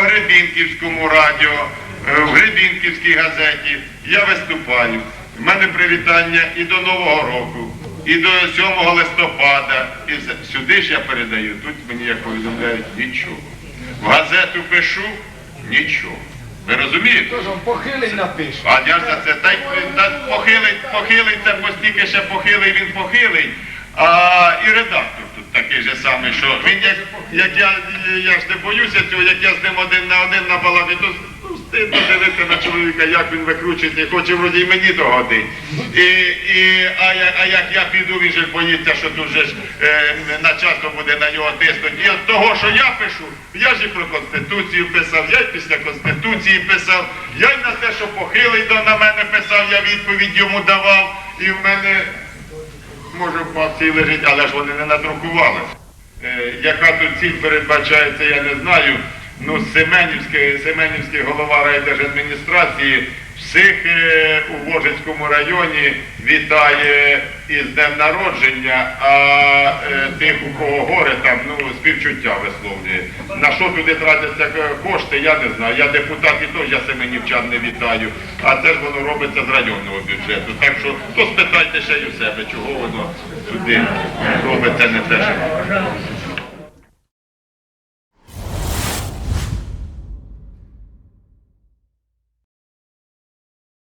Гребінківському радіо, е, в Гребінківській газеті. Я виступаю. У мене привітання і до Нового року, і до 7 листопада. І сюди ж я передаю. Тут мені як повідомляють нічого. В газету пишу нічого. Ви розумієте? Похилий напише. А я ж за це та, й- та похилий, похилий, це постільки ще похилий, він похилий. А і редактор тут такий же самий, що він як, я, я ж не боюся цього, як я з ним один на один на баладі, то ну, стидно дивитися на чоловіка, як він викручується, хоче вроді і мені догодить. І, і, а, я, а як я піду, він же боїться, що тут же ж е, начальство буде на нього тиснути. І от того, що я пишу, я ж і про Конституцію писав, я й після Конституції писав, я й на те, що похилий на мене писав, я відповідь йому давав. І в мене може в папці лежить, але ж вони не надрукували. Е, яка тут ціль передбачається, я не знаю. Ну, Семенівський, Семенівський голова райдержадміністрації всіх е, у Вожицькому районі вітає із днем народження, а тих, у кого горе, там ну, співчуття висловлює. На що туди тратяться кошти, я не знаю. Я депутат і теж я семенівчан не вітаю. А це ж воно робиться з районного бюджету. Так що то спитайте ще й у себе, чого воно туди робиться не те, що.